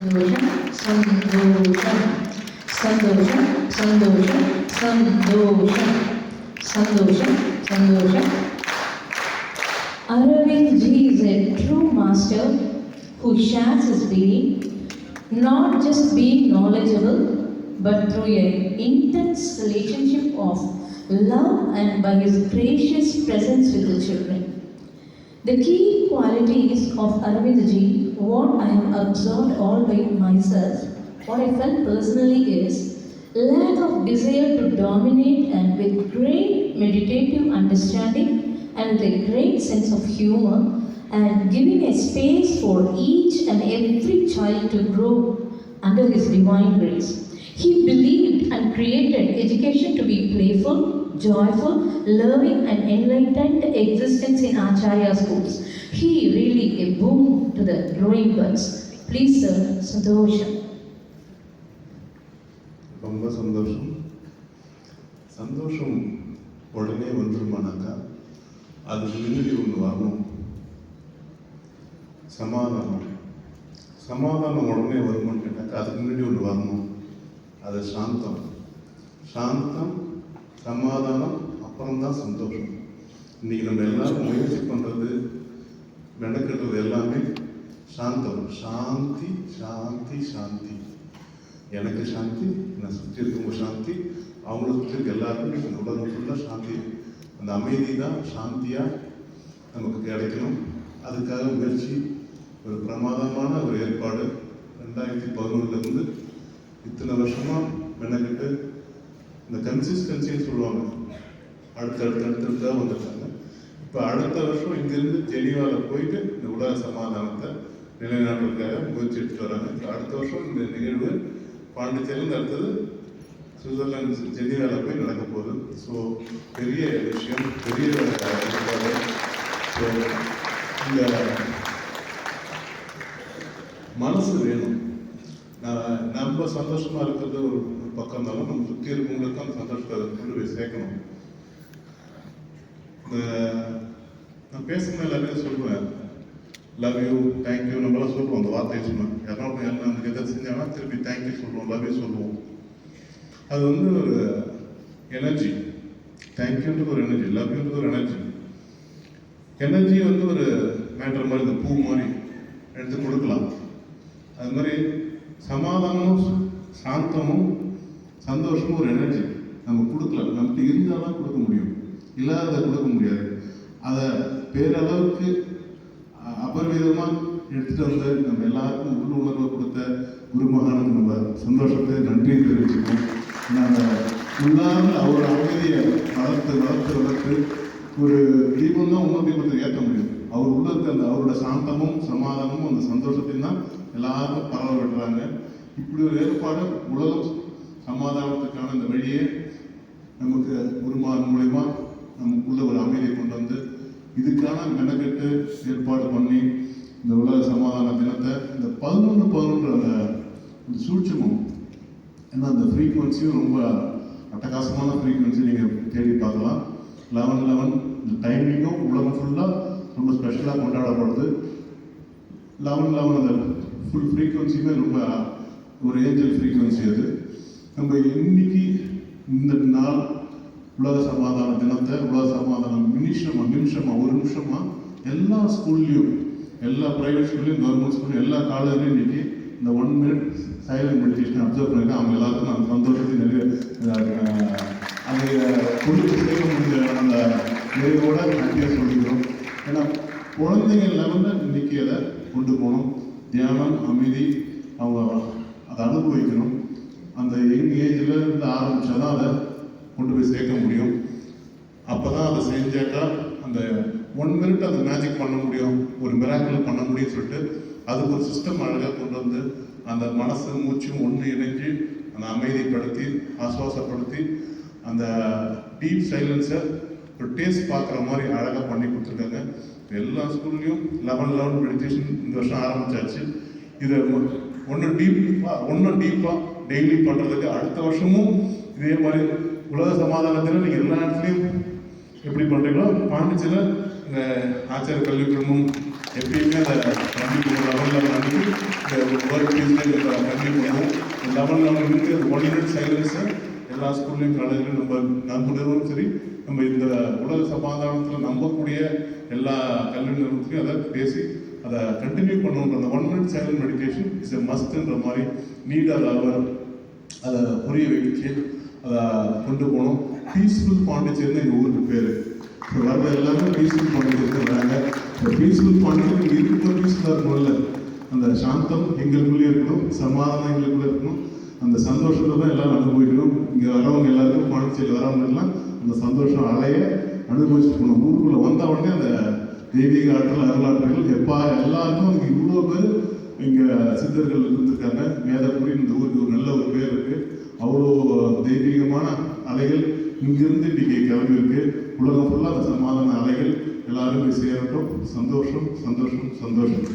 சந்தோஷம் சந்தோஷம் சந்தோஷம் சந்தோஷம் சந்தோஷம் சந்தோஷம் Aravind Ji is a true master who shares his being, not just being knowledgeable, but through an intense relationship of love and by his gracious presence with the children. The key qualities of Aravind Ji, what I have observed all by myself, what I felt personally is lack of desire to dominate and with great meditative understanding and a great sense of humor and giving a space for each and every child to grow under his divine grace. He believed and created education to be playful, joyful, loving, and enlightened existence in Acharya schools. He really a boon to the growing buds. Please, sir, Santosham. ரொம்ப சந்தோஷம் சந்தோஷம் உடனே வந்துருமானாக்கா அதுக்கு முன்னாடி ஒன்று வரணும் சமாதானம் சமாதானம் உடனே வருமான்னு கேட்டாக்கா அதுக்கு முன்னாடி ஒன்று வரணும் அது சாந்தம் சாந்தம் சமாதானம் அப்புறம்தான் சந்தோஷம். இன்னைக்கு நம்ம எல்லாரும் முயற்சி பண்ணுறது மெனக்கட்டுறது எல்லாமே சாந்தம். சாந்தி சாந்தி சாந்தி. எனக்கு சாந்தி என்னை சுற்றி இருக்கவங்க சாந்தி அவங்கள சுற்றி இருக்க எல்லாருக்கும் இந்த உலகம் ஃபுல்லாக சாந்தி. அந்த அமைதி தான் சாந்தியாக நமக்கு கிடைக்கணும். அதுக்காக முயற்சி ஒரு பிரமாதமான ஒரு ஏற்பாடு. ரெண்டாயிரத்தி பதினொன்றுலேருந்து இத்தனை வருஷமாக மெனக்கிட்டு இந்த கன்சிஸ்டன்சின்னு சொல்லுவாங்க. அடுத்தடுத்து அடுத்தடுத்தான் வந்துட்டாங்க. இப்போ அடுத்த வருஷம் இங்கேருந்து ஜெனீவால போயிட்டு இந்த உலக சமாதானத்தை நிலைநாட்டுறதுக்காக முயற்சி எடுத்துட்டு வராங்க. அடுத்த வருஷம் இந்த நிகழ்வு பாண்டிச்சேரியிலேருந்து அடுத்தது சுவிட்சர்லாந்து ஜெனீவால போய் நடக்க போகுது. ஸோ பெரிய விஷயம் பெரிய ஸோ இந்த மனசு வேணும். நான் நம்ம சந்தோஷமா இருக்கிறது ஒரு பக்கம் இருந்தாலும் நம்ம சுற்றி இருக்கவங்களுக்கும் அந்த சந்தோஷத்தை கொண்டு போய் சேர்க்கணும். இந்த நான் பேசும்போது எல்லாருமே சொல்லுவேன். லவ் யூ தேங்க்யூ நம்மளாம் சொல்லுவோம் அந்த வார்த்தையை சொல்லுவேன் யாரும் யாரும் நமக்கு எதாவது செஞ்சாங்கன்னா திருப்பி தேங்க்யூ சொல்லுவோம் லவ் யூ சொல்லுவோம். அது வந்து ஒரு எனர்ஜி தேங்க்யூன்றது ஒரு எனர்ஜி லவ் யூன்றது ஒரு எனர்ஜி எனர்ஜி வந்து ஒரு மேட்டர் மாதிரி இந்த பூ மாதிரி எடுத்து கொடுக்கலாம். அது மாதிரி சமாதானமும் சாந்தமும் சந்தோஷமும் ஒரு எனர்ஜி நம்ம கொடுக்கலாம். நமக்கு இருந்தால் தான் கொடுக்க முடியும். இல்லாத கொடுக்க முடியாது. அதை பேரளவுக்கு அ- எடுத்துகிட்டு வந்து நம்ம எல்லாருக்கும் உள்ளுணர்வை கொடுத்த குருமகானுக்கு நம்ம சந்தோஷத்தை நன்றியை தெரிவிச்சுக்கோம். அந்த உள்ளார்ந்து அவர் அமைதியை வளர்த்து வளர்த்து வளர்த்து ஒரு தீபம் தான் இன்னொரு தீபத்தை ஏற்ற முடியும். அவர் உள்ள இருக்க அந்த அவரோட சாந்தமும் சமாதானமும் அந்த சந்தோஷத்தையும் தான் எல்லாருக்கும் பரவ விடுறாங்க. இப்படி ஒரு ஏற்பாடு உலகம் சமாதானத்துக்கான இந்த வழியே நமக்கு குருமார் மூலயமா நமக்குள்ள ஒரு அமைதியை கொண்டு வந்து இதுக்கான மெனக்கெட்டு ஏற்பாடு பண்ணி இந்த உலக சமாதான தினத்தை இந்த பதினொன்று பதினொன்று அந்த இந்த சூட்சமம். ஏன்னா அந்த ஃப்ரீக்குவன்சியும் ரொம்ப அட்டகாசமான ஃப்ரீக்குவன்சி நீங்கள் தேடி பார்க்கலாம். லெவன் லெவன் இந்த டைமிங்கும் உலகம் ஃபுல்லாக ரொம்ப ஸ்பெஷலாக கொண்டாடப்படுது. லெவன் லெவன் அந்த ஃபுல் ஃப்ரீக்குவன்சியுமே ரொம்ப ஒரு ஏஞ்சல் ஃப்ரீக்குவன்சி அது. நம்ம இன்னைக்கு இந்த நாள் உலக சமாதான தினத்தை உலக சமாதானம் நிமிஷமா நிமிஷமா ஒரு நிமிஷமா எல்லா ஸ்கூல்லையும் எல்லா ப்ரைவேட் ஸ்கூல்லையும் கவர்மெண்ட் ஸ்கூல்லையும் எல்லா காலேஜ்லையும் இன்னைக்கு இந்த one minute silent meditation observe பண்ணிருக்கேன். அவங்க எல்லாருக்கும் நான் சந்தோஷத்தை நிறைய அதை கொடுத்து போய் முடிஞ்ச அந்த நிறைவோட நன்றியாக சொல்லிக்கிறோம். ஏன்னா குழந்தைங்க லெவலில் இன்னைக்கு அதை கொண்டு போகணும். தியானம் அமைதி அவங்க அதை அனுபவிக்கணும். அந்த யங் ஏஜில் இருந்து ஆரம்பித்தா தான் அதை கொண்டு போய் சேர்க்க முடியும். அப்போ தான் அதை செஞ்சாக்கா அந்த ஒன் மினிட் அந்த மேஜிக் பண்ண முடியும். ஒரு மிராக்கிள் பண்ண முடியும்னு சொல்லிட்டு அதுக்கு ஒரு சிஸ்டம் அழகாக கொண்டு வந்து அந்த மனசு மூச்சும் ஒன்று இணைஞ்சு அந்த அமைதிப்படுத்தி ஆசுவாசப்படுத்தி அந்த டீப் சைலன்ஸை ஒரு டேஸ்ட் பார்க்குற மாதிரி அழகாக பண்ணி கொடுத்துருக்காங்க. எல்லா ஸ்கூல்லையும் லெவன் லெவன் மெடிடேஷன் இந்த வருஷம் ஆரம்பிச்சாச்சு. இதை ஒன்று டீப்பாக ஒன்று டீப்பாக டெய்லி பண்ணுறதுக்கு அடுத்த வருஷமும் இதே மாதிரி உலக சமாதானத்தில் நீங்கள் எல்லா இடத்துலையும் எப்படி பண்ணுறீங்களோ பாண்டிச்சேரியில் இந்த ஆச்சார கல்வி குழுமம் எப்பயுமே அந்த கண்டிப்பாக லெவலில் வந்து இந்த ஒர்க் பீஸ்லேயே கண்டிப்பாக ஒன் சைலன்ஸை எல்லா ஸ்கூல்லையும் காலேஜ்லையும் நம்ம நம்ம நிறுவனம் சரி நம்ம இந்த உலக சமாதானத்தில் நம்பக்கூடிய எல்லா கல்வி நிறுவனத்துலையும் அதை பேசி அதை கண்டினியூ பண்ணணுன்ற அந்த one minute silent meditation is a மஸ்ட்ன்ற மாதிரி நீடாக அவர் அதை புரிய வச்சு அதை கொண்டு போகணும் பீஸ்ஃபுல் பாண்டிச்சேரின்னு எங்கள் ஊருக்கு பேர். இப்போ வர்ற எல்லாரும் பீஸ்ஃபுல் பாண்டிச்சேரி வராங்க. இந்த பீஸ்ஃபுல் பாண்டிச்சேரி இருக்கிற பீஸ்ஃபுல்லாக இருக்கணும்ல. அந்த சாந்தம் எங்களுக்குள்ளே இருக்கணும் சமாதானம் எங்களுக்குள்ளே இருக்கணும். அந்த சந்தோஷத்தை தான் எல்லாரும் அனுபவிக்கணும். இங்கே வரவங்க எல்லாருக்கும் பாண்டிச்சேரி வரவங்க எல்லாம் அந்த சந்தோஷம் அலைய அனுபவிச்சுட்டு போகணும். ஊருக்குள்ளே வந்த உடனே அந்த தெய்வீக ஆற்றல் அருளாற்றல் எப்பா எல்லாருக்கும் இங்கே இவ்வளோ பேர் இங்கே சித்தர்கள் இருந்திருக்காங்க வேதபுரி இந்த ஊருக்கு ஒரு நல்ல ஒரு பேர் இருக்குது அவ்வளோ தெய்வீகமான அலைகள் இங்கிருந்து இன்றைக்கி கிளம்பியிருக்கு. உலகம் ஃபுல்லாக அந்த சமாதான அலைகள் எல்லாருமே சேரட்டும். சந்தோஷம் சந்தோஷம் சந்தோஷம்.